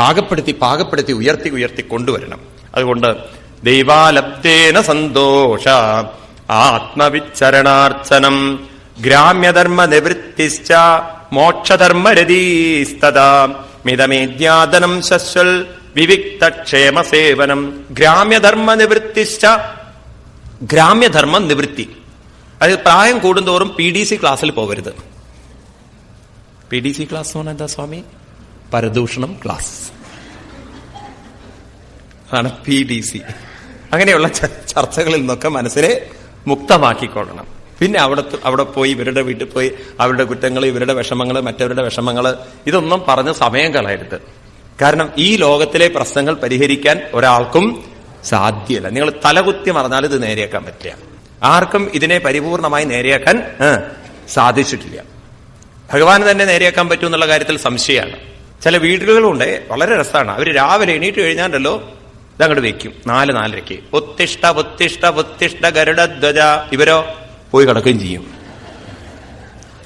പാകപ്പെടുത്തി പാകപ്പെടുത്തി ഉയർത്തി ഉയർത്തി കൊണ്ടുവരണം. അതുകൊണ്ട് ദൈവാലപ്തേന സന്തോഷ ആത്മവിച്ചരണാർച്ചനം ഗ്രാമ്യധർമ്മ നിവൃത്തിശ്ച മോക്ഷധർമ്മരതീസ്തദാ മിതമേദ്യാദനം ശശ്വൽ വിവിക്തക്ഷേമ സേവനം ഗ്രാമ്യധർമ്മ നിവൃത്തിശ്ച ഗ്രാമ്യധർമ്മം നിവൃത്തി അത് പ്രായം കൂടുന്തോറും പി ഡി സി ക്ലാസ്സിൽ പോകരുത്. പി ഡി സി ക്ലാസ് എന്ന് പറഞ്ഞാൽ എന്താ സ്വാമി? പരദൂഷണം ക്ലാസ്. അതാണ് പി ഡി സി. അങ്ങനെയുള്ള ചർച്ചകളിൽ നിന്നൊക്കെ മനസ്സിനെ മുക്തമാക്കിക്കൊള്ളണം. പിന്നെ അവിടെ അവിടെ പോയി ഇവരുടെ വീട്ടിൽ പോയി അവരുടെ കുറ്റങ്ങൾ ഇവരുടെ വിഷമങ്ങൾ മറ്റവരുടെ വിഷമങ്ങൾ ഇതൊന്നും പറഞ്ഞ് സമയം കളയരുത്. കാരണം ഈ ലോകത്തിലെ പ്രശ്നങ്ങൾ പരിഹരിക്കാൻ ഒരാൾക്കും സാധ്യല്ല. നിങ്ങൾ തലകുത്തി മറന്നാൽ ഇത് നേരെയാക്കാൻ പറ്റില്ല. ആർക്കും ഇതിനെ പരിപൂർണമായി നേരെയാക്കാൻ സാധിച്ചിട്ടില്ല. ഭഗവാൻ തന്നെ നേരെയാക്കാൻ പറ്റും എന്നുള്ള കാര്യത്തിൽ സംശയമാണ്. ചില വീടുകളുണ്ട് വളരെ രസമാണ്. അവർ രാവിലെ എണീറ്റ് കഴിഞ്ഞാണ്ടല്ലോ ഇതങ്ങോട്ട് വെക്കും. നാല് നാലരയ്ക്ക്. ഒത്തിഷ്ട ഒത്തിഷ്ട ഒത്തിഷ്ട ഗരുഡധ്വജ. ഇവരോ പോയി കിടക്കുകയും ചെയ്യും.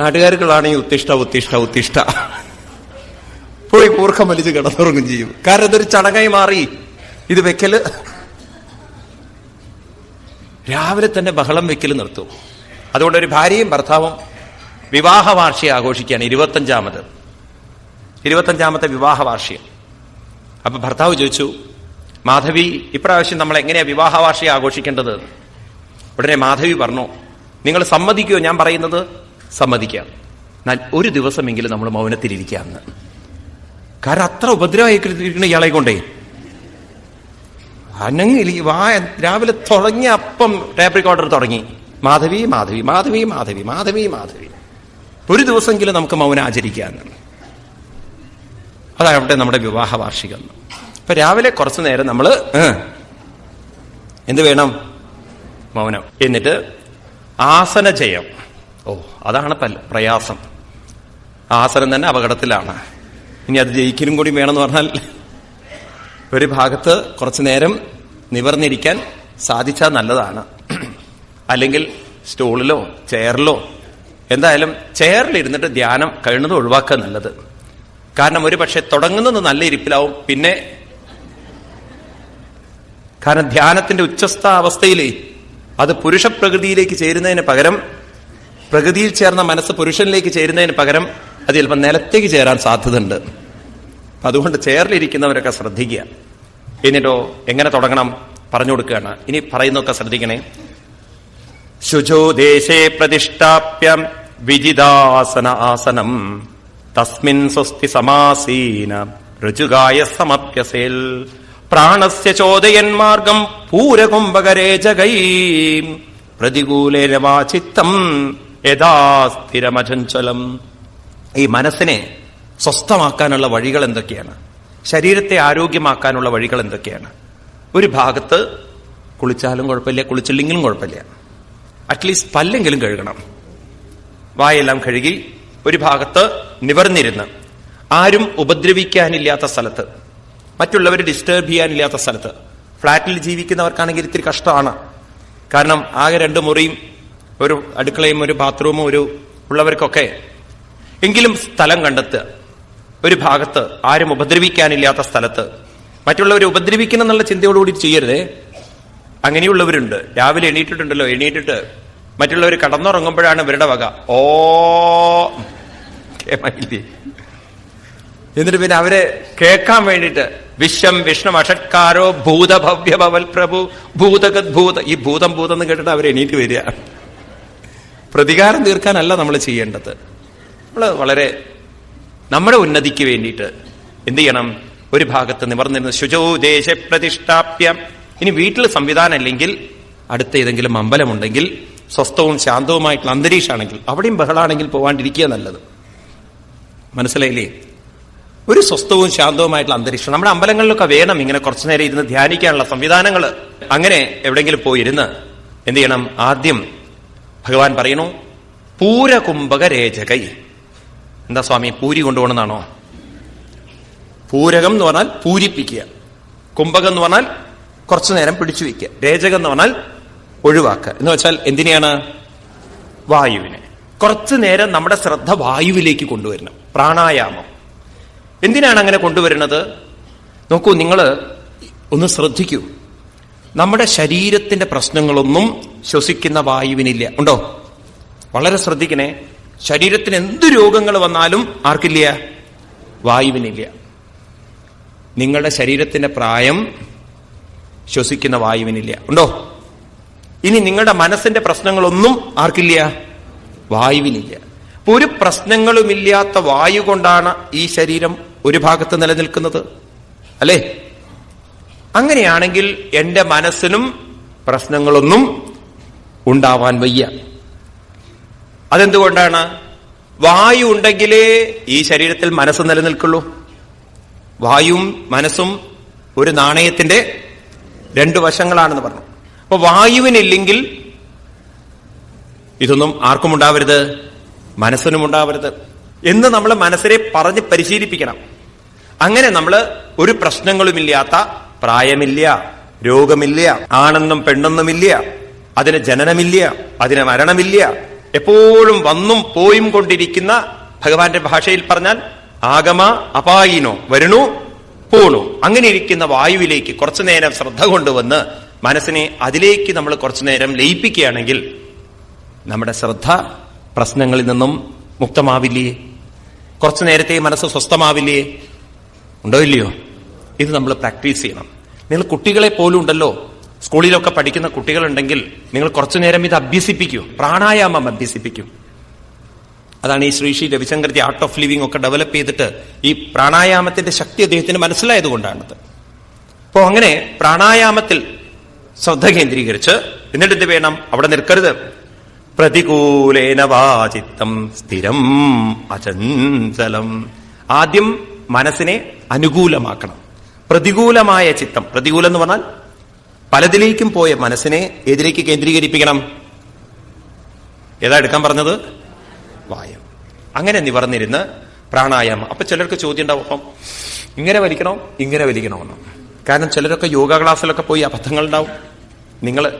നാട്ടുകാർക്കുള്ളാണെങ്കിൽ ഉത്തിഷ്ട ഉത്തിഷ്ട ഉത്തിഷ്ട പോയി കൂർക്കം വലിച്ച് കിടന്നുറങ്ങും ചെയ്യും. കാരണം ഇതൊരു ചടങ്ങായി മാറി. ഇത് വെക്കൽ രാവിലെ തന്നെ ബഹളം വെക്കൽ നിർത്തും. അതുകൊണ്ട് ഒരു ഭാര്യയും ഭർത്താവും വിവാഹ വാർഷിക ആഘോഷിക്കുകയാണ് ഇരുപത്തഞ്ചാമത്. ഇരുപത്തഞ്ചാമത്തെ വിവാഹ വാർഷികം അപ്പൊ ഭർത്താവ് ചോദിച്ചു മാധവി ഇപ്രാവശ്യം നമ്മൾ എങ്ങനെയാ വിവാഹ വാർഷികം ആഘോഷിക്കേണ്ടത്? ഉടനെ മാധവി പറഞ്ഞു നിങ്ങൾ സമ്മതിക്കുമോ ഞാൻ പറയുന്നത് സമ്മതിക്കാം എന്നാൽ ഒരു ദിവസമെങ്കിലും നമ്മൾ മൗനത്തിലിരിക്കാമെന്ന് കാരണം അത്ര ഉപദ്രവമായിരിക്കുന്ന ഇയാളെ കൊണ്ടേ. അനങ്ങി വാ രാവിലെ തുടങ്ങിയ അപ്പം ടേപ്പ് റെക്കോർഡർ തുടങ്ങി. മാധവി മാധവി മാധവി മാധവി മാധവി മാധവി. ഒരു ദിവസമെങ്കിലും നമുക്ക് മൗനം ആചരിക്കാമെന്ന് അതാവട്ടെ നമ്മുടെ വിവാഹ വാർഷികം അപ്പൊ രാവിലെ കുറച്ചു നേരം നമ്മൾ എന്ത് വേണം? മൗനം. എന്നിട്ട് ആസന ജയം. ഓ അതാണ് പല്ല പ്രയാസം. ആസനം തന്നെ അപകടത്തിലാണ്. ഇനി അത് ജയിക്കലും കൂടി വേണമെന്ന് പറഞ്ഞാൽ ഒരു ഭാഗത്ത് കുറച്ചു നേരം നിവർന്നിരിക്കാൻ സാധിച്ചാൽ നല്ലതാണ്. അല്ലെങ്കിൽ സ്റ്റൂളിലോ ചെയറിലോ എന്തായാലും ചെയറിലിരുന്നിട്ട് ധ്യാനം കഴിയുന്നത് ഒഴിവാക്കുക നല്ലത്. കാരണം ഒരു പക്ഷെ തുടങ്ങുന്നത് നല്ല ഇരിപ്പിലാവും പിന്നെ കാരണം ധ്യാനത്തിന്റെ ഉച്ചസ്ഥ അവസ്ഥയിൽ അത് പുരുഷ പ്രകൃതിയിലേക്ക് ചേരുന്നതിന് പകരം പ്രകൃതിയിൽ ചേർന്ന മനസ്സ് പുരുഷനിലേക്ക് ചേരുന്നതിന് പകരം അത് ചിലപ്പോൾ നിലത്തേക്ക് ചേരാൻ സാധ്യതയുണ്ട്. അപ്പൊ അതുകൊണ്ട് ചേർലിരിക്കുന്നവരൊക്കെ ശ്രദ്ധിക്കുക. എന്നിട്ടോ എങ്ങനെ തുടങ്ങണം പറഞ്ഞു കൊടുക്കുകയാണ്. ഇനി പറയുന്നൊക്കെ ശ്രദ്ധിക്കണേ. ശുചോ ദേശേ പ്രതിഷ്ഠാപ്യം വിജിതാസന ആസനം. തസ്മിൻ സ്വസ്തി സമാസീന ഋജുഗായ സമപ്യസേൽ പ്രാണസ്യ ചോദയൻ മാർഗം പൂരകുംഭകരേജകൈ പ്രതികൂലേന ചിത്തം യഥാ സ്ഥിരമചഞ്ചലം. ഈ മനസ്സിനെ സ്വസ്ഥമാക്കാനുള്ള വഴികൾ എന്തൊക്കെയാണ്? ശരീരത്തെ ആരോഗ്യമാക്കാനുള്ള വഴികൾ എന്തൊക്കെയാണ്? ഒരു ഭാഗത്ത് കുളിച്ചാലും കുഴപ്പമില്ല കുളിച്ചില്ലെങ്കിലും കുഴപ്പമില്ല. അറ്റ്ലീസ്റ്റ് പല്ലെങ്കിലും കഴുകണം. വായെല്ലാം കഴുകി ഒരു ഭാഗത്ത് നിവർന്നിരുന്ന്. ആരും ഉപദ്രവിക്കാനില്ലാത്ത സ്ഥലത്ത്. മറ്റുള്ളവർ ഡിസ്റ്റർബ് ചെയ്യാനില്ലാത്ത സ്ഥലത്ത്. ഫ്ളാറ്റിൽ ജീവിക്കുന്നവർക്കാണെങ്കിൽ ഇത്തിരി കഷ്ടമാണ്. കാരണം ആകെ രണ്ട് മുറിയും ഒരു അടുക്കളയും ഒരു ബാത്റൂമും ഒരു ഉള്ളവർക്കൊക്കെ. എങ്കിലും സ്ഥലം കണ്ടെത്തുക. ഒരു ഭാഗത്ത് ആരും ഉപദ്രവിക്കാനില്ലാത്ത സ്ഥലത്ത്. മറ്റുള്ളവരെ ഉപദ്രവിക്കണം എന്നുള്ള ചിന്തയോടുകൂടി ചെയ്യരുതേ. അങ്ങനെയുള്ളവരുണ്ട്. രാവിലെ എണീറ്റിട്ടുണ്ടല്ലോ. എണീറ്റിട്ട് മറ്റുള്ളവർ കടന്നുറങ്ങുമ്പോഴാണ് ഇവരുടെ വക. ഓ. കേമായില്ലേ എന്നിട്ട് പിന്നെ അവരെ കേൾക്കാൻ വേണ്ടിയിട്ട് വിശ്വം വിഷ്ണു അഷട്കാരോ ഭൂതഭവ്യ ഭവൽ പ്രഭു ഭൂതഗത് ഭൂത ഈ ഭൂതം ഭൂതം എന്ന് കേട്ടിട്ട് അവർ എണീറ്റ് വരിക. പ്രതികാരം തീർക്കാനല്ല നമ്മൾ ചെയ്യേണ്ടത്. നമ്മൾ വളരെ നമ്മുടെ ഉന്നതിക്ക് വേണ്ടിയിട്ട് എന്ത് ചെയ്യണം? ഒരു ഭാഗത്ത് നിവർന്നിരുന്ന ശുചോ ദേശ പ്രതിഷ്ഠാപ്യം. ഇനി വീട്ടിൽ സംവിധാനം അല്ലെങ്കിൽ അടുത്ത ഏതെങ്കിലും അമ്പലമുണ്ടെങ്കിൽ സ്വസ്ഥവും ശാന്തവുമായിട്ടുള്ള അന്തരീക്ഷമാണെങ്കിൽ അവിടെയും ബഹളാണെങ്കിൽ പോവാണ്ടിരിക്കുക നല്ലത്. മനസ്സിലായില്ലേ? ഒരു സ്വസ്ഥവും ശാന്തവുമായിട്ടുള്ള അന്തരീക്ഷം. നമ്മുടെ അമ്പലങ്ങളിലൊക്കെ വേണം ഇങ്ങനെ കുറച്ചു നേരം ഇരുന്ന് ധ്യാനിക്കാനുള്ള സംവിധാനങ്ങൾ അങ്ങനെ എവിടെയെങ്കിലും പോയിരുന്ന് എന്ത് ചെയ്യണം? ആദ്യം ഭഗവാൻ പറയണു പൂരകുംഭക രേചകൈ എന്താ സ്വാമി പൂരി കൊണ്ടുപോകണമെന്നാണോ? പൂരകം എന്ന് പറഞ്ഞാൽ പൂരിപ്പിക്കുക. കുംഭകം എന്ന് പറഞ്ഞാൽ കുറച്ചു നേരം പിടിച്ചു വയ്ക്കുക രേചകം എന്ന് പറഞ്ഞാൽ ഒഴിവാക്കുക. എന്ന് വെച്ചാൽ എന്തിനെയാണ്? വായുവിനെ. കുറച്ചു നേരം നമ്മുടെ ശ്രദ്ധ വായുവിലേക്ക് കൊണ്ടുവരണം. പ്രാണായാമം. എന്തിനാണ് അങ്ങനെ കൊണ്ടുവരുന്നത്? നോക്കൂ നിങ്ങൾ ഒന്ന് ശ്രദ്ധിക്കൂ. നമ്മുടെ ശരീരത്തിന്റെ പ്രശ്നങ്ങളൊന്നും ശ്വസിക്കുന്ന വായുവിനില്ല. ഉണ്ടോ? വളരെ ശ്രദ്ധിക്കണേ. ശരീരത്തിന് എന്ത് രോഗങ്ങൾ വന്നാലും ആർക്കില്ല? വായുവിനില്ല. നിങ്ങളുടെ ശരീരത്തിന്റെ പ്രായം ശ്വസിക്കുന്ന വായുവിനില്ല. ഉണ്ടോ? ഇനി നിങ്ങളുടെ മനസ്സിന്റെ പ്രശ്നങ്ങളൊന്നും ആർക്കില്ല? വായുവിനില്ല. ഒരു പ്രശ്നങ്ങളുമില്ലാത്ത വായു കൊണ്ടാണ് ഈ ശരീരം ഒരു ഭാഗത്ത് നിലനിൽക്കുന്നത്. അല്ലേ? അങ്ങനെയാണെങ്കിൽ എന്റെ മനസ്സിനും പ്രശ്നങ്ങളൊന്നും ഉണ്ടാവാൻ വയ്യ. അതെന്തുകൊണ്ടാണ്? വായു ഉണ്ടെങ്കിലേ ഈ ശരീരത്തിൽ മനസ്സ് നിലനിൽക്കുള്ളൂ. വായും മനസ്സും ഒരു നാണയത്തിന്റെ രണ്ടു വശങ്ങളാണെന്ന് പറഞ്ഞു. അപ്പൊ വായുവിനില്ലെങ്കിൽ ഇതൊന്നും ആർക്കും ഉണ്ടാവരുത്. മനസ്സിനും ഉണ്ടാവരുത്. എന്ന് നമ്മൾ മനസ്സിനെ പറഞ്ഞ് പരിശീലിപ്പിക്കണം. അങ്ങനെ നമ്മൾ ഒരു പ്രശ്നങ്ങളുമില്ലാത്ത പ്രായമില്ല രോഗമില്ല ആണെന്നും പെണ്ണെന്നുമില്ല അതിന് ജനനമില്ല അതിന് മരണമില്ല എപ്പോഴും വന്നും പോയും കൊണ്ടിരിക്കുന്ന ഭഗവാന്റെ ഭാഷയിൽ പറഞ്ഞാൽ ആഗമ അപായിനോ വരണു പോണു. അങ്ങനെ ഇരിക്കുന്ന വായുവിലേക്ക് കുറച്ചു നേരം ശ്രദ്ധ കൊണ്ടുവന്ന് മനസ്സിനെ അതിലേക്ക് നമ്മൾ കുറച്ചു നേരം ലയിപ്പിക്കുകയാണെങ്കിൽ നമ്മുടെ ശ്രദ്ധ പ്രശ്നങ്ങളിൽ നിന്നും മുക്തമാവില്ലേ? കുറച്ചു നേരത്തെ മനസ്സ് സ്വസ്ഥമാവില്ലേ? ഉണ്ടോ ഇല്ലയോ? ഇത് നമ്മൾ പ്രാക്ടീസ് ചെയ്യണം. നിങ്ങൾ കുട്ടികളെ പോലും ഉണ്ടല്ലോ. സ്കൂളിലൊക്കെ പഠിക്കുന്ന കുട്ടികളുണ്ടെങ്കിൽ നിങ്ങൾ കുറച്ചു നേരം ഇത് അഭ്യസിപ്പിക്കൂ. പ്രാണായാമം അഭ്യസിപ്പിക്കൂ. അതാണ് ഈ Sri Sri Ravishankarji art of living ഒക്കെ ഡെവലപ്പ് ചെയ്തിട്ട് ഈ പ്രാണായാമത്തിന്റെ ശക്തി അദ്ദേഹത്തിന് മനസ്സിലായത് കൊണ്ടാണത്. അപ്പോ അങ്ങനെ പ്രാണായാമത്തിൽ ശ്രദ്ധ കേന്ദ്രീകരിച്ച് എന്നിട്ട് എന്ത് വേണം? അവിടെ നിൽക്കരുത്. പ്രതികൂലേന വാചിത്തം സ്ഥിരം അചഞ്ചലം. ആദ്യം മനസ്സിനെ അനുകൂലമാക്കണം. പ്രതികൂലമായ ചിത്തം. പ്രതികൂലം എന്ന് പറഞ്ഞാൽ പലതിലേക്കും പോയ മനസ്സിനെ ഏതിലേക്ക് കേന്ദ്രീകരിപ്പിക്കണം. ഏതാ എടുക്കാൻ പറഞ്ഞത്? വായം. അങ്ങനെ നിവർന്നിരുന്ന് പ്രാണായാമം. അപ്പൊ ചിലർക്ക് ചോദ്യം ഉണ്ടാവും ഇങ്ങനെ വലിക്കണോ? ഇങ്ങനെ വലിക്കണമെന്നോ കാരണം ചിലരൊക്കെ യോഗ ക്ലാസ്സിലൊക്കെ പോയി അബദ്ധങ്ങൾ ഉണ്ടാവും നിങ്ങൾ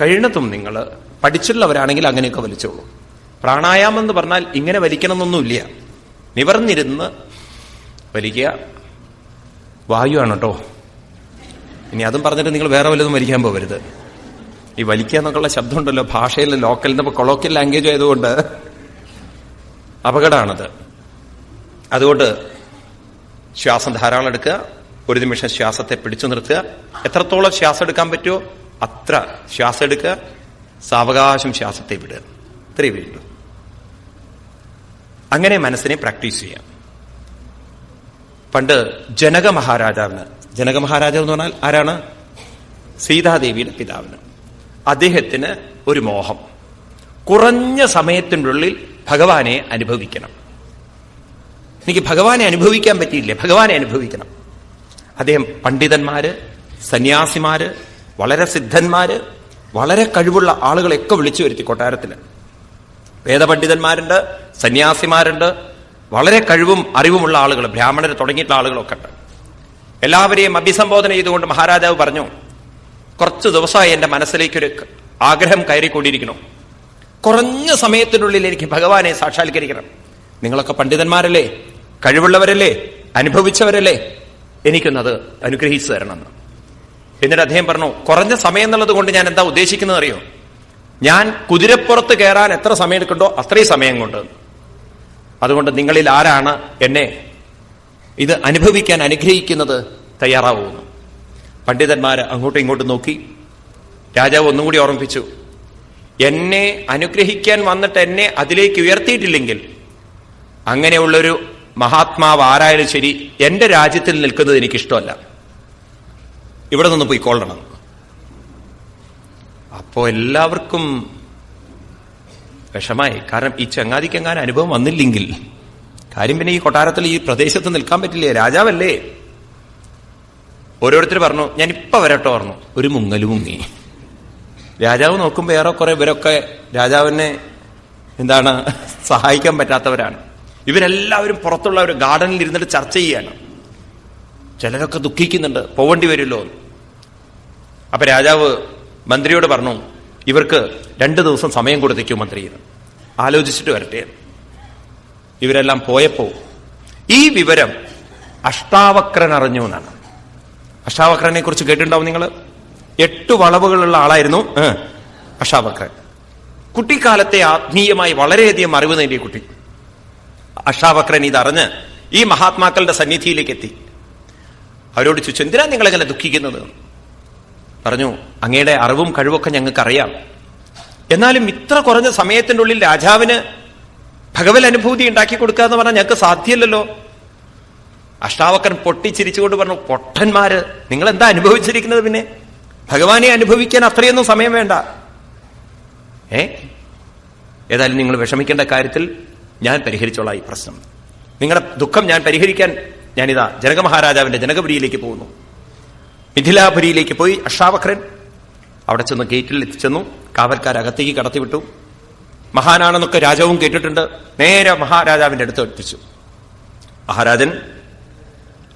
കഴിയണതും നിങ്ങൾ പഠിച്ചുള്ളവരാണെങ്കിൽ അങ്ങനെയൊക്കെ വലിച്ചോളൂ. പ്രാണായാമം എന്ന് പറഞ്ഞാൽ ഇങ്ങനെ വലിക്കണമെന്നൊന്നുമില്ല. നിവർന്നിരുന്ന് വലിക്കുക. വായുവാണ് കേട്ടോ. ഇനി അതും പറഞ്ഞിട്ട് നിങ്ങൾ വേറെ വല്ലതും വലിക്കാൻ പോകരുത്. ഈ വലിക്കുക എന്നൊക്കെയുള്ള ശബ്ദമുണ്ടല്ലോ. ഭാഷയിൽ ലോക്കൽ കൊളോക്കൽ ലാംഗ്വേജ് ആയതുകൊണ്ട് അപകടമാണത്. അതുകൊണ്ട് ശ്വാസം ധാരാളം എടുക്കുക. ഒരു നിമിഷം ശ്വാസത്തെ പിടിച്ചു നിർത്തുക. എത്രത്തോളം ശ്വാസം എടുക്കാൻ പറ്റുമോ അത്ര ശ്വാസം എടുക്കുക. സാവകാശം ശ്വാസത്തെ വിടുക ഇത്രയേ വേണ്ടു അങ്ങനെ മനസ്സിനെ പ്രാക്ടീസ് ചെയ്യാം. പണ്ട് ജനക മഹാരാജാവിന് ജനക മഹാരാജാവ് എന്ന് പറഞ്ഞാൽ ആരാണ്? സീതാദേവിയുടെ പിതാവിന്. അദ്ദേഹത്തിന് ഒരു മോഹം. കുറഞ്ഞ സമയത്തിനുള്ളിൽ ഭഗവാനെ അനുഭവിക്കണം. എനിക്ക് ഭഗവാനെ അനുഭവിക്കാൻ പറ്റിയില്ലേ? ഭഗവാനെ അനുഭവിക്കണം. അദ്ദേഹം പണ്ഡിതന്മാര് സന്യാസിമാര് വളരെ സിദ്ധന്മാര് വളരെ കഴിവുള്ള ആളുകളെയൊക്കെ വിളിച്ചു വരുത്തി കൊട്ടാരത്തിൽ. വേദപണ്ഡിതന്മാരുണ്ട് സന്യാസിമാരുണ്ട്. വളരെ കഴിവും അറിവുമുള്ള ആളുകൾ ബ്രാഹ്മണർ തുടങ്ങിയിട്ടുള്ള ആളുകളൊക്കെ ഉണ്ട്. എല്ലാവരെയും അഭിസംബോധന ചെയ്തുകൊണ്ട് മഹാരാജാവ് പറഞ്ഞു കുറച്ച് ദിവസമായി എന്റെ മനസ്സിലേക്കൊരു ആഗ്രഹം കയറിക്കൊണ്ടിരിക്കണം കുറഞ്ഞ സമയത്തിനുള്ളിൽ എനിക്ക് ഭഗവാനെ സാക്ഷാത്കരിക്കണം. നിങ്ങളൊക്കെ പണ്ഡിതന്മാരല്ലേ? കഴിവുള്ളവരല്ലേ? അനുഭവിച്ചവരല്ലേ? എനിക്കൊന്നത് അനുഗ്രഹിച്ചു തരണമെന്ന്. എന്നിട്ട് അദ്ദേഹം പറഞ്ഞു കുറഞ്ഞ സമയം എന്നുള്ളത് കൊണ്ട് ഞാൻ എന്താ ഉദ്ദേശിക്കുന്നത് അറിയോ? ഞാൻ കുതിരപ്പുറത്ത് കയറാൻ എത്ര സമയം എടുക്കണ്ടോ അത്രയും സമയം കൊണ്ട്. അതുകൊണ്ട് നിങ്ങളിൽ ആരാണ് എന്നെ ഇത് അനുഭവിക്കാൻ അനുഗ്രഹിക്കുന്നത് തയ്യാറാവുന്നു. പണ്ഡിതന്മാര് അങ്ങോട്ടും ഇങ്ങോട്ടും നോക്കി. രാജാവ് ഒന്നും കൂടി ഓർമ്മിപ്പിച്ചു. എന്നെ അനുഗ്രഹിക്കാൻ വന്നിട്ട് എന്നെ അതിലേക്ക് ഉയർത്തിയിട്ടില്ലെങ്കിൽ അങ്ങനെയുള്ളൊരു മഹാത്മാവ് ആരായാലും ശരി എന്റെ രാജ്യത്തിൽ നിൽക്കുന്നത് എനിക്ക് ഇഷ്ടമല്ല ഇവിടെ നിന്ന് പോയി കൊള്ളണം അപ്പോ എല്ലാവർക്കും വിഷമായി. കാരണം ഈ ചങ്ങാതിക്ക് എങ്ങാൻ അനുഭവം വന്നില്ലെങ്കിൽ കാര്യം പിന്നെ ഈ കൊട്ടാരത്തിൽ ഈ പ്രദേശത്ത് നിൽക്കാൻ പറ്റില്ലേ? രാജാവല്ലേ? ഓരോരുത്തർ പറഞ്ഞു ഞാൻ ഇപ്പൊ വരട്ടോ പറഞ്ഞു. ഒരു മുങ്ങൽ മുങ്ങി. രാജാവ് നോക്കുമ്പോൾ ഏറെ കുറെ ഇവരൊക്കെ രാജാവിനെ എന്താണ് സഹായിക്കാൻ പറ്റാത്തവരാണ്. ഇവരെല്ലാവരും പുറത്തുള്ള ഒരു ഗാർഡനിൽ ഇരുന്നിട്ട് ചർച്ച ചെയ്യാണ്. ചിലരൊക്കെ ദുഃഖിക്കുന്നുണ്ട്. പോവേണ്ടി വരുമല്ലോ അപ്പൊ രാജാവ് മന്ത്രിയോട് പറഞ്ഞു ഇവർക്ക് രണ്ട് ദിവസം സമയം കൊടുത്തേക്കൂ മന്ത്രി ആലോചിച്ചിട്ട് വരട്ടെ. ഇവരെല്ലാം പോയപ്പോ ഈ വിവരം അഷ്ടാവക്രൻ അറിഞ്ഞു എന്നാണ്. അഷ്ടാവക്രനെ കുറിച്ച് കേട്ടിട്ടുണ്ടാവും നിങ്ങൾ എട്ട് വളവുകളുള്ള ആളായിരുന്നു അഷ്ടാവക്രൻ. കുട്ടിക്കാലത്തെ ആത്മീയമായി വളരെയധികം അറിവ് നേടിയ കുട്ടി. അഷ്ടാവക്രൻ ഇതറിഞ്ഞ് ഈ മഹാത്മാക്കളുടെ സന്നിധിയിലേക്ക് എത്തി അവരോട് ചോദിച്ചു എന്തിനാ നിങ്ങളെങ്ങനെ ദുഃഖിക്കുന്നത്? പറഞ്ഞു അങ്ങയുടെ അറിവും കഴിവൊക്കെ ഞങ്ങൾക്കറിയാം. എന്നാലും ഇത്ര കുറഞ്ഞ സമയത്തിന്റെ ഉള്ളിൽ രാജാവിന് ഭഗവത് അനുഭൂതി ഉണ്ടാക്കി കൊടുക്കുക എന്ന് പറഞ്ഞാൽ ഞങ്ങൾക്ക് സാധ്യമല്ലല്ലോ. അഷ്ടാവക്കൻ പൊട്ടിച്ചിരിച്ചുകൊണ്ട് പറഞ്ഞു പൊട്ടന്മാര് നിങ്ങൾ എന്താ അനുഭവിച്ചിരിക്കുന്നത് പിന്നെ? ഭഗവാനെ അനുഭവിക്കാൻ അത്രയൊന്നും സമയം വേണ്ട. ഏ? ഏതായാലും നിങ്ങൾ വിഷമിക്കേണ്ട കാര്യത്തിൽ ഞാൻ പരിഹരിച്ചോളാം ഈ പ്രശ്നം. നിങ്ങളുടെ ദുഃഖം ഞാൻ പരിഹരിക്കാൻ ഞാനിതാ ജനക മഹാരാജാവിന്റെ ജനകപുരിയിലേക്ക് പോകുന്നു. മിഥിലാപുരിയിലേക്ക് പോയി അഷാവക്രൻ അവിടെ ചെന്ന് ഗേറ്റിൽ എത്തിച്ചെന്നു കാവൽക്കാരകത്തേക്ക് കടത്തിവിട്ടു. മഹാനാണെന്നൊക്കെ രാജാവും കേട്ടിട്ടുണ്ട്. നേരെ മഹാരാജാവിന്റെ അടുത്ത് എത്തിച്ചു. മഹാരാജൻ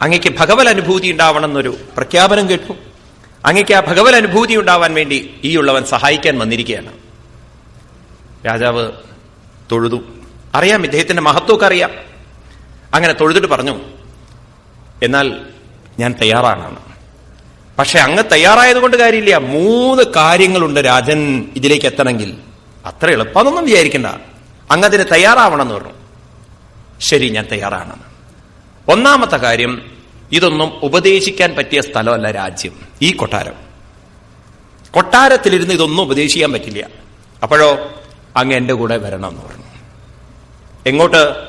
അങ്ങയ്ക്ക് ഭഗവൽ അനുഭൂതി ഉണ്ടാവണമെന്നൊരു പ്രഖ്യാപനം കേട്ടു. അങ്ങയ്ക്ക് ആ ഭഗവൽ അനുഭൂതി ഉണ്ടാവാൻ വേണ്ടി ഈ ഉള്ളവൻ സഹായിക്കാൻ വന്നിരിക്കുകയാണ്. രാജാവ് തൊഴുതു. അറിയാം ഇദ്ദേഹത്തിന്റെ മഹത്വമൊക്കെ അറിയാം. അങ്ങനെ തൊഴുതിട്ട് പറഞ്ഞു എന്നാൽ ഞാൻ തയ്യാറാണ്. പക്ഷെ അങ്ങ് തയ്യാറായതുകൊണ്ട് കാര്യമില്ല. മൂന്ന് കാര്യങ്ങളുണ്ട് രാജൻ ഇതിലേക്ക് എത്തണമെങ്കിൽ. അത്ര എളുപ്പമൊന്നും വിചാരിക്കണ്ട. അങ്ങ് അതിന് തയ്യാറാവണം എന്ന് പറഞ്ഞു. ശരി ഞാൻ തയ്യാറാണ്. ഒന്നാമത്തെ കാര്യം ഇതൊന്നും ഉപദേശിക്കാൻ പറ്റിയ സ്ഥലമല്ല രാജ്യം. ഈ കൊട്ടാരം. കൊട്ടാരത്തിലിരുന്ന് ഇതൊന്നും ഉപദേശിക്കാൻ പറ്റില്ല. അപ്പോഴോ അങ്ങ് എന്റെ കൂടെ വരണം എന്ന് പറഞ്ഞു. എങ്ങോട്ട്?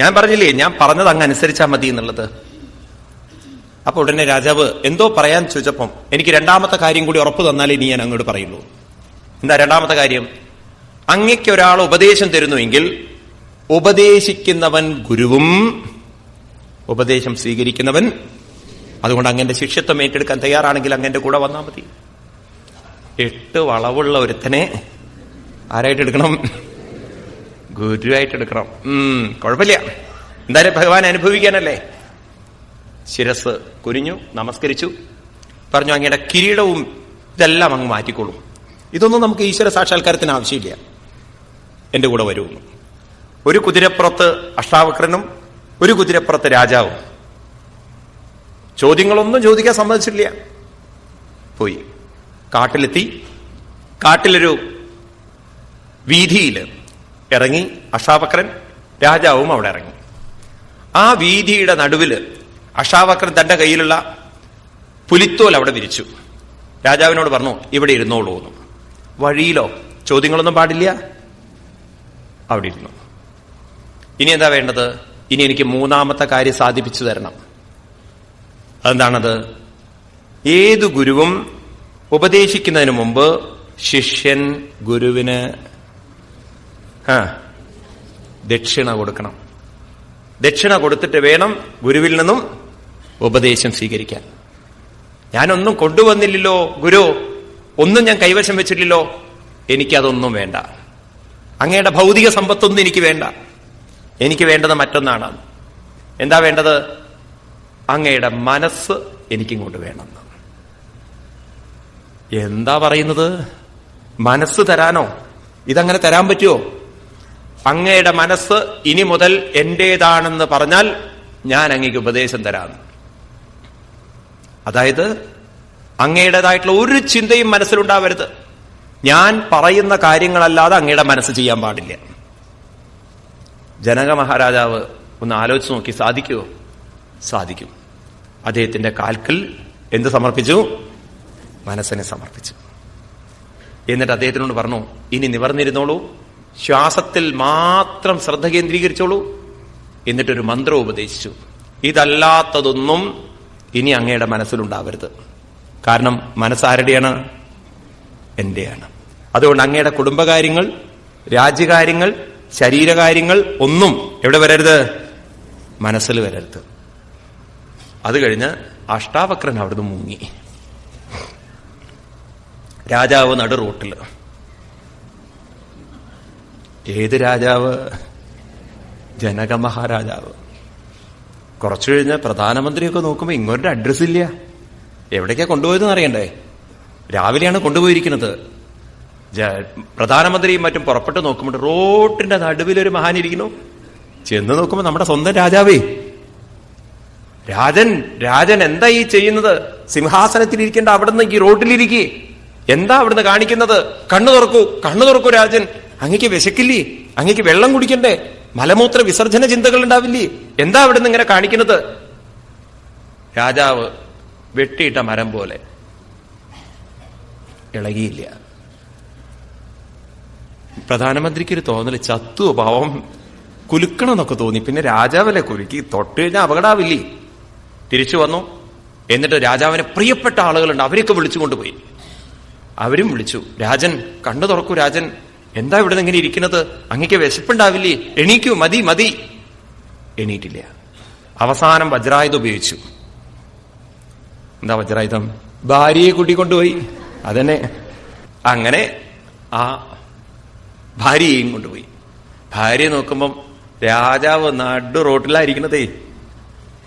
ഞാൻ പറഞ്ഞില്ലേ ഞാൻ പറഞ്ഞത് അങ്ങ് അനുസരിച്ചാൽ മതി എന്നുള്ളത്. അപ്പൊ ഉടനെ രാജാവ് എന്തോ പറയാൻ ചോദിച്ചപ്പം എനിക്ക് രണ്ടാമത്തെ കാര്യം കൂടി ഉറപ്പ് തന്നാലേ ഇനി ഞാൻ അങ്ങോട്ട് പറയുള്ളൂ. എന്താ രണ്ടാമത്തെ കാര്യം? അങ്ങയ്ക്ക് ഒരാൾ ഉപദേശം തരുന്നുവെങ്കിൽ ഉപദേശിക്കുന്നവൻ ഗുരുവും ഉപദേശം സ്വീകരിക്കുന്നവൻ അതുകൊണ്ട് അങ്ങന്റെ ശിഷ്യത്വം ഏറ്റെടുക്കാൻ തയ്യാറാണെങ്കിൽ അങ്ങന്റെ കൂടെ വന്നാൽ മതി. എട്ട് വളവുള്ള ഒരുത്തനെ ആരായിട്ട് എടുക്കണം? ഗുരുവായിട്ട് എടുക്കണം. ഉം കുഴപ്പമില്ല. എന്തായാലും ഭഗവാൻ അനുഭവിക്കാനല്ലേ? ശിരസ് കുനിഞ്ഞു നമസ്കരിച്ചു. പറഞ്ഞു അങ്ങയുടെ കിരീടവും ഇതെല്ലാം അങ്ങ് മാറ്റിക്കൊള്ളും ഇതൊന്നും നമുക്ക് ഈശ്വര സാക്ഷാത്കാരത്തിന് ആവശ്യമില്ല. എന്റെ കൂടെ വരുമെന്ന് ഒരു കുതിരപ്പുറത്ത് അഷ്ടാവക്രനും ഒരു കുതിരപ്പുറത്ത് രാജാവും. ചോദ്യങ്ങളൊന്നും ചോദിക്കാൻ സമ്മതിച്ചില്ല പോയി. കാട്ടിലെത്തി. കാട്ടിലൊരു വീതിയിൽ ഇറങ്ങി അഷാവക്രൻ രാജാവും അവിടെ ഇറങ്ങി. ആ വീതിയുടെ നടുവിൽ അഷാവക്രൻ തന്റെ കയ്യിലുള്ള പുലിത്തോൽ അവിടെ വിരിച്ചു രാജാവിനോട് പറഞ്ഞു ഇവിടെ ഇരുന്നോളൂ എന്ന്. വഴിയിലോ? ചോദ്യങ്ങളൊന്നും പാടില്ല. അവിടെ ഇരുന്നു. ഇനി എന്താ വേണ്ടത്? ഇനി എനിക്ക് മൂന്നാമത്തെ കാര്യം സാധിപ്പിച്ചു തരണം. അതെന്താണത്? ഏതു ഗുരുവും ഉപദേശിക്കുന്നതിന് മുമ്പ് ശിഷ്യൻ ഗുരുവിന് ദക്ഷിണ കൊടുക്കണം. ദക്ഷിണ കൊടുത്തിട്ട് വേണം ഗുരുവിൽ നിന്നും ഉപദേശം സ്വീകരിക്കാൻ. ഞാനൊന്നും കൊണ്ടുവന്നില്ലല്ലോ ഗുരു. ഒന്നും ഞാൻ കൈവശം വെച്ചിട്ടില്ലല്ലോ. എനിക്കതൊന്നും വേണ്ട. അങ്ങയുടെ ഭൗതിക സമ്പത്തൊന്നും എനിക്ക് വേണ്ട. എനിക്ക് വേണ്ടത് മറ്റൊന്നാണ്. എന്താ വേണ്ടത്? അങ്ങയുടെ മനസ്സ് എനിക്കിങ്ങോട്ട് വേണം. എന്താ പറയുന്നത്? മനസ്സ് തരാനോ? ഇതങ്ങനെ തരാൻ പറ്റുമോ അങ്ങയുടെ മനസ്സ് ഇനി മുതൽ എന്റേതാണെന്ന് പറഞ്ഞാൽ ഞാൻ അങ്ങേക്ക് ഉപദേശം തരാം. അതായത് അങ്ങയുടേതായിട്ടുള്ള ഒരു ചിന്തയും മനസ്സിലുണ്ടാവരുത്. ഞാൻ പറയുന്ന കാര്യങ്ങളല്ലാതെ അങ്ങയുടെ മനസ്സ് ചെയ്യാൻ പാടില്ല. ജനക മഹാരാജാവ് ഒന്ന് ആലോചിച്ച് നോക്കി സാധിക്കുമോ സാധിക്കും. അദ്ദേഹത്തിന്റെ കാൽക്കൽ എന്ത് സമർപ്പിച്ചു? മനസ്സിനെ സമർപ്പിച്ചു. എന്നിട്ട് അദ്ദേഹത്തിനോട് പറഞ്ഞു ഇനി നിവർന്നിരുന്നോളൂ ശ്വാസത്തിൽ മാത്രം ശ്രദ്ധ കേന്ദ്രീകരിച്ചോളൂ എന്നിട്ടൊരു മന്ത്രം ഉപദേശിച്ചു. ഇതല്ലാത്തതൊന്നും ഇനി അങ്ങയുടെ മനസ്സിലുണ്ടാവരുത്. കാരണം മനസ്സാരുടെയാണ് എന്റെയാണ്. അതുകൊണ്ട് അങ്ങയുടെ കുടുംബകാര്യങ്ങൾ രാജ്യകാര്യങ്ങൾ ശരീരകാര്യങ്ങൾ ഒന്നും എവിടെ വരരുത്? മനസ്സിൽ വരരുത്. അത് കഴിഞ്ഞ് അഷ്ടാവക്രൻ അവിടുന്ന് മുങ്ങി. രാജാവ് നടു റൂട്ടിൽ. ഏത് രാജാവ്? ജനക മഹാരാജാവ് കുറച്ചു കഴിഞ്ഞാൽ പ്രധാനമന്ത്രിയൊക്കെ നോക്കുമ്പോൾ ഇങ്ങോട്ട് അഡ്രസ് ഇല്ല. എവിടേക്കാ കൊണ്ടുപോയതെന്ന് അറിയണ്ടേ? രാവിലെയാണ് കൊണ്ടുപോയിരിക്കുന്നത്. പ്രധാനമന്ത്രിയും മറ്റും പുറപ്പെട്ട് നോക്കുമ്പോൾ റോട്ടിന്റെ ഒരു മഹാൻ ഇരിക്കുന്നു ചെന്ന് നോക്കുമ്പോൾ നമ്മുടെ സ്വന്തം രാജാവേ. രാജൻ രാജൻ എന്താ ഈ ചെയ്യുന്നത്? സിംഹാസനത്തിൽ സിംഹാസനത്തിലിരിക്കേണ്ട അവിടുന്ന് ഈ റോട്ടിലിരിക്കേ. എന്താ അവിടുന്ന് കാണിക്കുന്നത്? കണ്ണു തുറക്കൂ കണ്ണു തുറക്കൂ രാജൻ. അങ്ങക്ക് വിശക്കില്ലേ? അങ്ങക്ക് വെള്ളം കുടിക്കണ്ടേ? മലമൂത്ര വിസർജന ചിന്തകൾ ഉണ്ടാവില്ലേ? എന്താ അവിടെ നിന്ന് ഇങ്ങനെ കാണിക്കുന്നത്? രാജാവ് വെട്ടിയിട്ട മരം പോലെ. ഇളകിയില്ല. പ്രധാനമന്ത്രിക്ക് ഒരു തോന്നൽ ചത്തു പാവം കുലുക്കണം എന്നൊക്കെ തോന്നി. പിന്നെ രാജാവല്ലേ കുലുക്കി? തൊട്ട് കഴിഞ്ഞാൽ അപകടാവില്ലേ? തിരിച്ചു വന്നു. എന്നിട്ട് രാജാവിനെ പ്രിയപ്പെട്ട ആളുകളുണ്ട്. അവരെയൊക്കെ വിളിച്ചു കൊണ്ടുപോയി അവരും വിളിച്ചു. രാജൻ കണ്ണു തുറക്കൂ രാജൻ. എന്താ ഇവിടെ ഇങ്ങനെ ഇരിക്കുന്നത്? അങ്ങക്ക് വിശപ്പുണ്ടാവില്ലേ? എണീക്കൂ മതി മതി. എണീറ്റില്ല. അവസാനം വജ്രായുധം ഉപയോഗിച്ചു. എന്താ വജ്രായുധം? ഭാര്യയെ കൂട്ടിക്കൊണ്ടുപോയി. അതന്നെ. അങ്ങനെ ആ ഭാര്യയെയും കൊണ്ടുപോയി. ഭാര്യയെ നോക്കുമ്പം രാജാവ് നടു റോട്ടിലായിരിക്കണതേ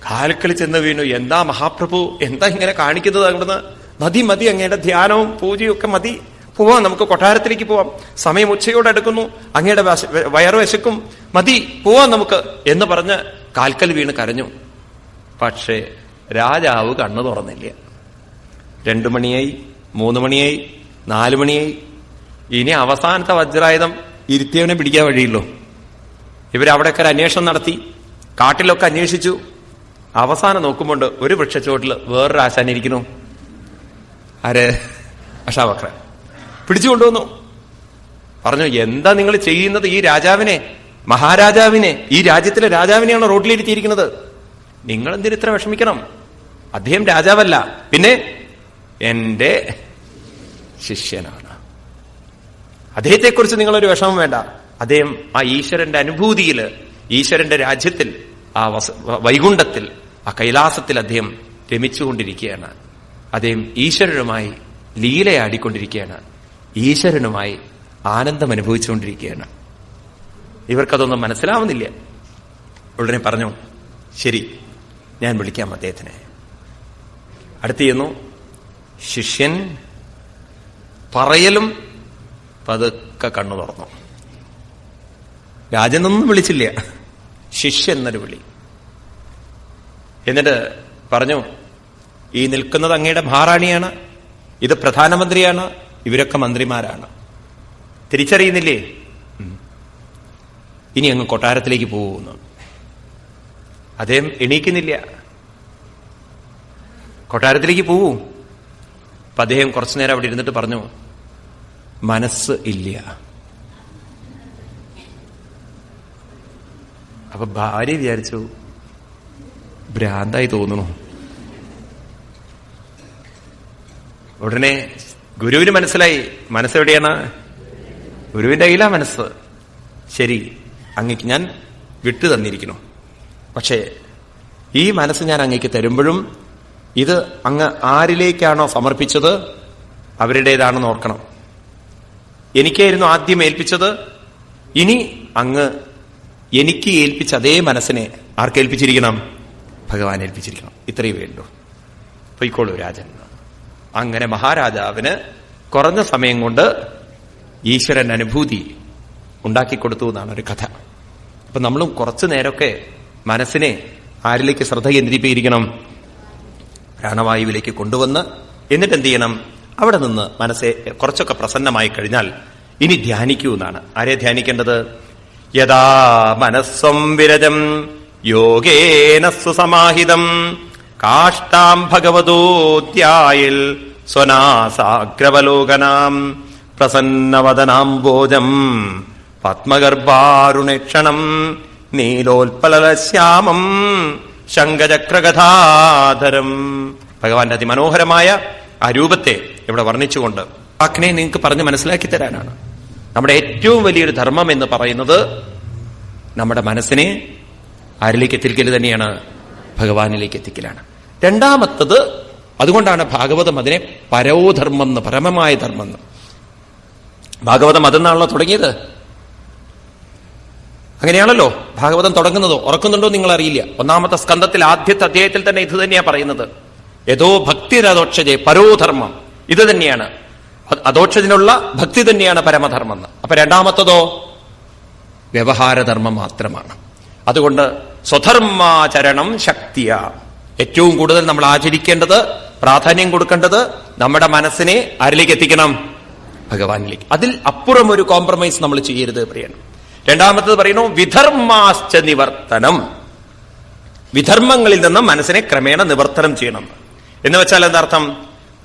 കാലക്കളി ചെന്ന് വീണു. എന്താ മഹാപ്രഭു? എന്താ ഇങ്ങനെ കാണിക്കുന്നത്? അവിടുന്ന് മതി മതി അങ്ങയുടെ ധ്യാനവും പൂജയും ഒക്കെ മതി. പോവാം നമുക്ക് കൊട്ടാരത്തിലേക്ക് പോവാം. സമയം ഉച്ചയോടെ അടുക്കുന്നു അങ്ങയുടെ വയറ് വിശക്കും മതി പോവാം നമുക്ക് എന്ന് പറഞ്ഞ് കാൽക്കൽ വീണ് കരഞ്ഞു. പക്ഷേ രാജാവ് കണ്ണു തുറന്നില്ല. രണ്ടു മണിയായി മൂന്ന് മണിയായി നാലു മണിയായി. ഇനി അവസാനത്തെ വജ്രായുധം ഇരുത്തിയവനെ പിടിക്കാൻ വഴിയുള്ളൂ. ഇവരവിടെയൊക്കെ ഒരു അന്വേഷണം നടത്തി. കാട്ടിലൊക്കെ അന്വേഷിച്ചു. അവസാനം നോക്കുമ്പോണ്ട് ഒരു വൃക്ഷച്ചുവട്ടിൽ വേറൊരു ആശാൻ ഇരിക്കുന്നു. ആര്? അഷാവക്രൻ പിടിച്ചു കൊണ്ടുവന്നു പറഞ്ഞു എന്താ നിങ്ങൾ ചെയ്യുന്നത് ഈ രാജാവിനെ? മഹാരാജാവിനെ? ഈ രാജ്യത്തിലെ രാജാവിനെയാണ് റോഡിലിരുത്തിയിരിക്കുന്നത് നിങ്ങൾ എന്തിനു ഇത്ര വിഷമിക്കണം? അദ്ദേഹം രാജാവല്ല. പിന്നെ എന്റെ ശിഷ്യനാണ്. അദ്ദേഹത്തെക്കുറിച്ച് നിങ്ങളൊരു വിഷമം വേണ്ട. അദ്ദേഹം ആ ഈശ്വരന്റെ അനുഭൂതിയിൽ ഈശ്വരന്റെ രാജ്യത്തിൽ ആ വൈകുണ്ഠത്തിൽ ആ കൈലാസത്തിൽ അദ്ദേഹം രമിച്ചുകൊണ്ടിരിക്കുകയാണ്. അദ്ദേഹം ഈശ്വരനുമായി ലീലയാടിക്കൊണ്ടിരിക്കുകയാണ്. ഈശ്വരനുമായി ആനന്ദം അനുഭവിച്ചുകൊണ്ടിരിക്കുകയാണ്. ഇവർക്കതൊന്നും മനസ്സിലാവുന്നില്ല. ഉടനെ പറഞ്ഞു ശരി ഞാൻ വിളിക്കാം അദ്ദേഹത്തിനെ. അടുത്ത് ചെന്നു ശിഷ്യൻ പറയലും പതുക്കെ കണ്ണു തുറന്നു. രാജനൊന്നും വിളിച്ചില്ല. ശിഷ്യ എന്നൊരു വിളി. എന്നിട്ട് പറഞ്ഞു ഈ നിൽക്കുന്നത് അങ്ങയുടെ മഹാറാണിയാണ്. ഇത് പ്രധാനമന്ത്രിയാണ്. ഇവരൊക്കെ മന്ത്രിമാരാണ്. തിരിച്ചറിയുന്നില്ലേ? ഇനി അങ്ങ് കൊട്ടാരത്തിലേക്ക് പോകുന്നു. അദ്ദേഹം എണീക്കുന്നില്ല. കൊട്ടാരത്തിലേക്ക് പോവൂ. അപ്പൊ അദ്ദേഹം കുറച്ചു നേരം അവിടെ ഇരുന്നിട്ട് പറഞ്ഞു മനസ്സ് ഇല്ല. അപ്പൊ ഭാര്യ വിചാരിച്ചു ഭ്രാന്തായി തോന്നുന്നു. ഉടനെ ഗുരുവിന് മനസ്സിലായി. മനസ്സെവിടെയാണ് ഗുരുവിന്റെ കയ്യിലാ മനസ്സ്. ശരി അങ്ങക്ക് ഞാൻ വിട്ടു തന്നിരിക്കുന്നു. പക്ഷേ ഈ മനസ്സ് ഞാൻ അങ്ങക്ക് തരുമ്പോഴും ഇത് അങ്ങ് ആരിലേക്കാണോ സമർപ്പിച്ചത് അവരുടേതാണെന്ന് ഓർക്കണം. എനിക്കായിരുന്നു ആദ്യം ഏൽപ്പിച്ചത്. ഇനി അങ്ങ് എനിക്ക് ഏൽപ്പിച്ച അതേ മനസ്സിനെ ആർക്കേൽപ്പിച്ചിരിക്കണം ഭഗവാൻ ഏൽപ്പിച്ചിരിക്കണം. ഇത്രയേ വേണ്ടു. പൊയ്ക്കോളൂ രാജൻ. അങ്ങനെ മഹാരാജാവിന് കുറഞ്ഞ സമയം കൊണ്ട് ഈശ്വരൻ അനുഭൂതി ഉണ്ടാക്കിക്കൊടുത്തു എന്നാണ് ഒരു കഥ. അപ്പൊ നമ്മളും കുറച്ചു നേരമൊക്കെ മനസ്സിനെ ആരിലേക്ക് ശ്രദ്ധ കേന്ദ്രീകരിക്കണം പ്രാണവായുവിലേക്ക് കൊണ്ടുവന്ന് എന്നിട്ട് എന്ത് ചെയ്യണം? അവിടെ നിന്ന് മനസ്സെ കുറച്ചൊക്കെ പ്രസന്നമായി കഴിഞ്ഞാൽ ഇനി ധ്യാനിക്കൂ എന്നാണ്. ആരെ ധ്യാനിക്കേണ്ടത്? യഥാ മനസ്സം വിരജം യോഗേന സുസമാഹിതം കാഷ്ടാം ഭഗവതോദ്ധ്യായിൽ സ്വനാസാഗ്രവലോകനാം പ്രസന്നവദനാംബോജം പത്മഗർഭാരുണക്ഷണം നീലോത്പലശ്യാമം ശങ്കചക്രകഥാധരം ഭഗവാന്റെ അതിമനോഹരമായ ആ രൂപത്തെ ഇവിടെ വർണിച്ചുകൊണ്ട് വാക്കിനെ നിങ്ങൾക്ക് പറഞ്ഞ് മനസ്സിലാക്കി തരാനാണ്. നമ്മുടെ ഏറ്റവും വലിയൊരു ധർമ്മം എന്ന് പറയുന്നത് നമ്മുടെ മനസ്സിനെ ആരിലേക്ക് എത്തിക്കൽ തന്നെയാണ്? ഭഗവാനിലേക്ക് എത്തിക്കലാണ്. രണ്ടാമത്തത് അതുകൊണ്ടാണ് ഭാഗവതം അതിനെ പരോധർമ്മം എന്ന് പരമമായ ധർമ്മം എന്ന് ഭാഗവതം അതെന്നാണല്ലോ തുടങ്ങിയത്? അങ്ങനെയാണല്ലോ ഭാഗവതം തുടങ്ങുന്നതോ. ഉറക്കുന്നുണ്ടോ നിങ്ങൾ അറിയില്ല ഒന്നാമത്തെ സ്കന്ധത്തിൽ ആദ്യത്തെ അധ്യായത്തിൽ തന്നെ ഇത് തന്നെയാ പറയുന്നത്. ഏതോ ഭക്തിരതോക്ഷജെ പരോധർമ്മം. ഇത് തന്നെയാണ്. അതോക്ഷതിനുള്ള ഭക്തി തന്നെയാണ് പരമധർമ്മം എന്ന് അപ്പൊ രണ്ടാമത്തതോ? വ്യവഹാരധർമ്മം മാത്രമാണ്. അതുകൊണ്ട് സ്വധർമാചരണം ശക്തിയ. ഏറ്റവും കൂടുതൽ നമ്മൾ ആചരിക്കേണ്ടത് പ്രാധാന്യം കൊടുക്കേണ്ടത് നമ്മുടെ മനസ്സിനെ ആരിലേക്ക് എത്തിക്കണം ഭഗവാനിലേക്ക്. അതിൽ അപ്പുറം ഒരു കോംപ്രമൈസ് നമ്മൾ ചെയ്യരുത് പറയണം രണ്ടാമത്തത് പറയുന്നു വിധർമാശ്ച നിവർത്തനം. വിധർമ്മങ്ങളിൽ നിന്നും മനസ്സിനെ ക്രമേണ നിവർത്തനം ചെയ്യണം. എന്ന് വെച്ചാൽ എന്താർത്ഥം?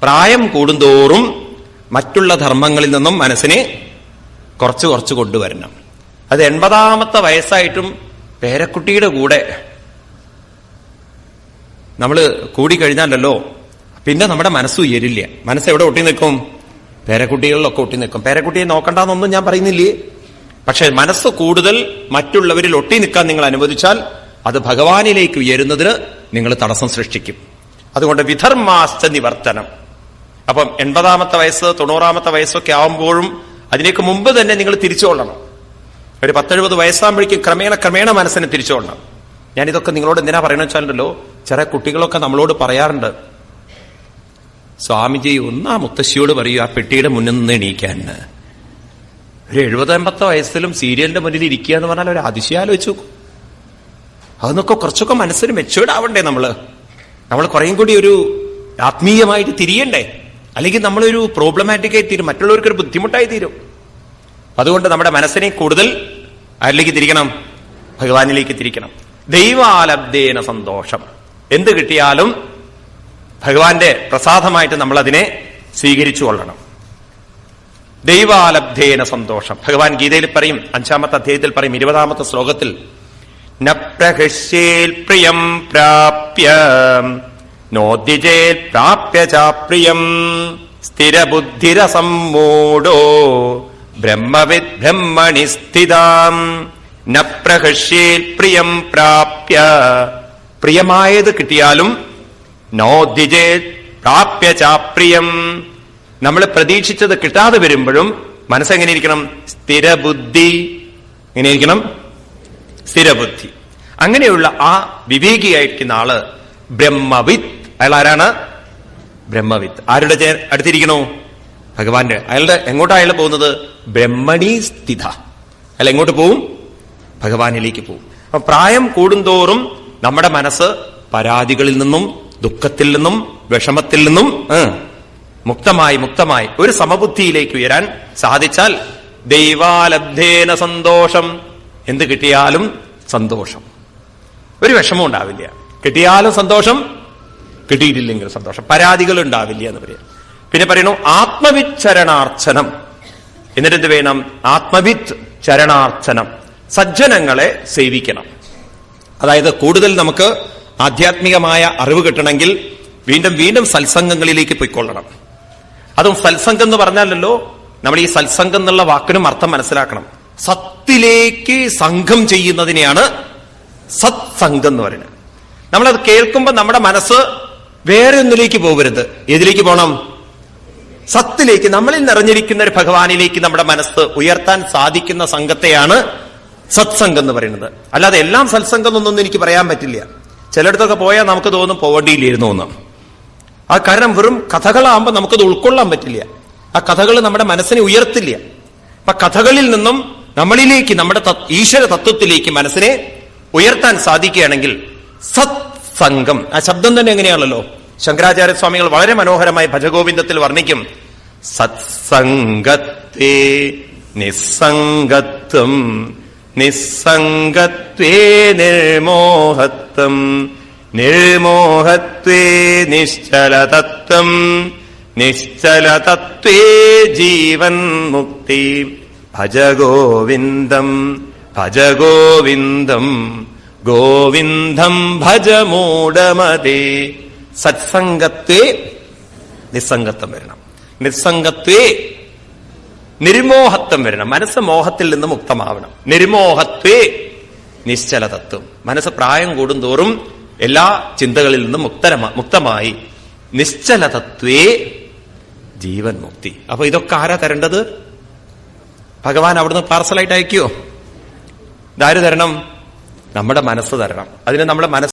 പ്രായം കൂടുന്തോറും മറ്റുള്ള ധർമ്മങ്ങളിൽ നിന്നും മനസ്സിനെ കുറച്ച് കുറച്ച് കൊണ്ടുവരണം. അത് എൺപതാമത്തെ വയസ്സായിട്ടും പേരക്കുട്ടിയുടെ കൂടെ നമ്മൾ കൂടിക്കഴിഞ്ഞാലല്ലോ പിന്നെ നമ്മുടെ മനസ്സ് ഉയരില്ല. മനസ്സ് എവിടെ ഒട്ടി നിൽക്കും? പേരക്കുട്ടികളിലൊക്കെ ഒട്ടി നിൽക്കും. പേരക്കുട്ടിയെ നോക്കണ്ടെന്നൊന്നും ഞാൻ പറയുന്നില്ലേ? പക്ഷെ മനസ്സ് കൂടുതൽ മറ്റുള്ളവരിൽ ഒട്ടി നിൽക്കാൻ നിങ്ങൾ അനുവദിച്ചാൽ അത് ഭഗവാനിലേക്ക് ഉയരുന്നതിന് നിങ്ങൾ തടസ്സം സൃഷ്ടിക്കും. അതുകൊണ്ട് വിധർമാശ്ച നിവർത്തനം. അപ്പം എൺപതാമത്തെ വയസ്സ് തൊണ്ണൂറാമത്തെ വയസ്സൊക്കെ ആവുമ്പോഴും അതിലേക്ക് മുമ്പ് തന്നെ നിങ്ങൾ തിരിച്ചുകൊള്ളണം. ഒരു പത്തെഴുപത് വയസ്സാകുമ്പോഴേക്കും ക്രമേണ ക്രമേണ മനസ്സിനെ തിരിച്ചുകൊള്ളണം. ഞാൻ ഇതൊക്കെ നിങ്ങളോട് എന്തിനാ പറയണമെന്ന് വെച്ചാലുണ്ടല്ലോ ചില കുട്ടികളൊക്കെ നമ്മളോട് പറയാറുണ്ട് സ്വാമിജി ഒന്ന് മുത്തശ്ശിയോട് പറയൂ ആ പെട്ടിയുടെ മുന്നിൽ നിന്ന് എണീക്കാൻ ഒരു എഴുപതമ്പത്തോ വയസ്സിലും സീരിയലിന്റെ മുന്നിൽ ഇരിക്കുക എന്ന് പറഞ്ഞാൽ ഒരു അതിശയാലോചിച്ചു അതൊന്നൊക്കെ കുറച്ചൊക്കെ മനസ്സിന് മെച്ചുവേർഡ് ആവണ്ടേ നമ്മൾ. നമ്മൾ കുറേയും കൂടി ഒരു ആത്മീയമായിട്ട് തിരിയണ്ടേ? അല്ലെങ്കിൽ നമ്മളൊരു പ്രോബ്ലമാറ്റിക്കായി തീരും മറ്റുള്ളവർക്ക് ഒരു ബുദ്ധിമുട്ടായി തീരും. അതുകൊണ്ട് നമ്മുടെ മനസ്സിനെ കൂടുതൽ ആരിലേക്ക് തിരിക്കണം ഭഗവാനിലേക്ക് തിരിക്കണം. ദൈവാലബ്ധേന സന്തോഷം. എന്ത് കിട്ടിയാലും ഭഗവാന്റെ പ്രസാദമായിട്ട് നമ്മൾ അതിനെ സ്വീകരിച്ചു കൊള്ളണം. ദൈവാലബ്ധേന സന്തോഷം. ഭഗവാൻ ഗീതയിൽ പറയും അഞ്ചാമത്തെ അധ്യായത്തിൽ പറയും ഇരുപതാമത്തെ ശ്ലോകത്തിൽ ന പ്രഹൃഷ്യേൽ പ്രിയം പ്രാപ്യ നോദ്യജേൽ പ്രാപ്യ ചാപ്രിയം സ്ഥിരബുദ്ധിരസമ്മൂഢോ ബ്രഹ്മവിദ് ബ്രഹ്മണി സ്ഥിതാം ന പ്രഹൃഷ്യേൽ പ്രിയം പ്രാപ്യ. പ്രിയമായത് കിട്ടിയാലും നോദ്യജേ പ്രാപ്യ ചാപ്രിയം നമ്മൾ പ്രതീക്ഷിച്ചത് കിട്ടാതെ വരുമ്പോഴും മനസ്സെങ്ങനെ ഇരിക്കണം? സ്ഥിരബുദ്ധി. എങ്ങനെ ഇരിക്കണം? സ്ഥിരബുദ്ധി. അങ്ങനെയുള്ള ആ വിവേകിയായിരിക്കുന്ന ആൾ ബ്രഹ്മവിത്ത് അയാൾ ആരാണ് ബ്രഹ്മവിത്ത് ആരുടെ അടുത്തിരിക്കണോ? ഭഗവാന്റെ. അയാളുടെ എങ്ങോട്ടാണ് അയാൾ പോകുന്നത്? ബ്രഹ്മണി സ്ഥിത. അയാൾ എങ്ങോട്ട് പോവും? ഭഗവാനിലേക്ക് പോകും. അപ്പൊ പ്രായം കൂടുന്തോറും നമ്മുടെ മനസ്സ് പരാതികളിൽ നിന്നും ദുഃഖത്തിൽ നിന്നും വിഷമത്തിൽ നിന്നും മുക്തമായി മുക്തമായി ഒരു സമബുദ്ധിയിലേക്ക് ഉയരാൻ സാധിച്ചാൽ ദൈവാലബ്ധേന സന്തോഷം. എന്ത് കിട്ടിയാലും സന്തോഷം. ഒരു വിഷമം ഉണ്ടാവില്ല. കിട്ടിയാലും സന്തോഷം കിട്ടിയിട്ടില്ലെങ്കിൽ സന്തോഷം. പരാതികൾ ഉണ്ടാവില്ല എന്ന് പറയാം. പിന്നെ പറയുന്നു ആത്മവിത് ചരണാർച്ചനം എന്നിട്ട് എന്ത് വേണം? ആത്മവിത് ചരണാർച്ചനം സജ്ജനങ്ങളെ സേവിക്കണം. അതായത് കൂടുതൽ നമുക്ക് ആധ്യാത്മികമായ അറിവ് കിട്ടണമെങ്കിൽ വീണ്ടും വീണ്ടും സത്സംഗങ്ങളിലേക്ക് പോയിക്കൊള്ളണം. അതും സത്സംഗം എന്ന് പറഞ്ഞാലല്ലോ നമ്മൾ ഈ സത്സംഗം എന്നുള്ള വാക്കിനും അർത്ഥം മനസ്സിലാക്കണം. സത്തിലേക്ക് സംഘം ചെയ്യുന്നതിനെയാണ് സത്സംഗം എന്ന് പറയുന്നത്. നമ്മളത് കേൾക്കുമ്പോൾ നമ്മുടെ മനസ്സ് വേറെ ഒന്നിലേക്ക് പോകരുത്. ഏതിലേക്ക് പോകണം സത്തിലേക്ക്. നമ്മളിൽ നിറഞ്ഞിരിക്കുന്ന ഒരു ഭഗവാനിലേക്ക് നമ്മുടെ മനസ്സ് ഉയർത്താൻ സാധിക്കുന്ന സംഘത്തെയാണ് സത്സംഗം എന്ന് പറയുന്നത്. അല്ലാതെ എല്ലാം സത്സംഗം എന്നൊന്നും എനിക്ക് പറയാൻ പറ്റില്ല. ചിലയിടത്തൊക്കെ പോയാൽ നമുക്ക് തോന്നും പോവേണ്ടിയില്ലായിരുന്നു എന്ന്. ആ കാരണം വെറും കഥകളാകുമ്പോൾ നമുക്കത് ഉൾക്കൊള്ളാൻ പറ്റില്ല. ആ കഥകൾ നമ്മുടെ മനസ്സിനെ ഉയർത്തില്ല. അപ്പൊ കഥകളിൽ നിന്നും നമ്മളിലേക്ക് നമ്മുടെ ഈശ്വര തത്വത്തിലേക്ക് മനസ്സിനെ ഉയർത്താൻ സാധിക്കുകയാണെങ്കിൽ സത്സംഗം. ആ ശബ്ദം തന്നെ എങ്ങനെയാണല്ലോ? ശങ്കരാചാര്യ സ്വാമികൾ വളരെ മനോഹരമായി ഭജഗോവിന്ദത്തിൽ വർണിക്കും. സത്സംഗത്തെ നിസ്സംഗത്വം നിസ്സംഗത്വേ നിർമോഹത്വം. നിർമോഹത്വേ നിശ്ചലതത്വം. നിശ്ചലതത്വേ ജീവൻ മുക്തി. ഭജ ഗോവിന്ദം ഭജ ഗോവിന്ദം ഗോവിന്ദം ഭജ മൂഢമതേ സത്സംഗത്വേ നിസ്സംഗത്വം വരണം. നിസ്സംഗത്വേ നിർമോഹത്വം വരണം. മനസ്സ് മോഹത്തിൽ നിന്ന് മുക്തമാവണം. നിർമോഹത്വേ നിശ്ചലതത്വം. മനസ്സ് പ്രായം കൂടുന്തോറും എല്ലാ ചിന്തകളിൽ നിന്നും മുക്തരമാ മുക്തമായി നിശ്ചലതത്വേ ജീവൻ മുക്തി. അപ്പൊ ഇതൊക്കെ ആരാ തരേണ്ടത്? ഭഗവാൻ അവിടുന്ന് പാർസലായിട്ട് അയക്കുവോ? ഇതാര് തരണം? നമ്മുടെ മനസ്സ് തരണം. അതിന് നമ്മുടെ മനസ്സ്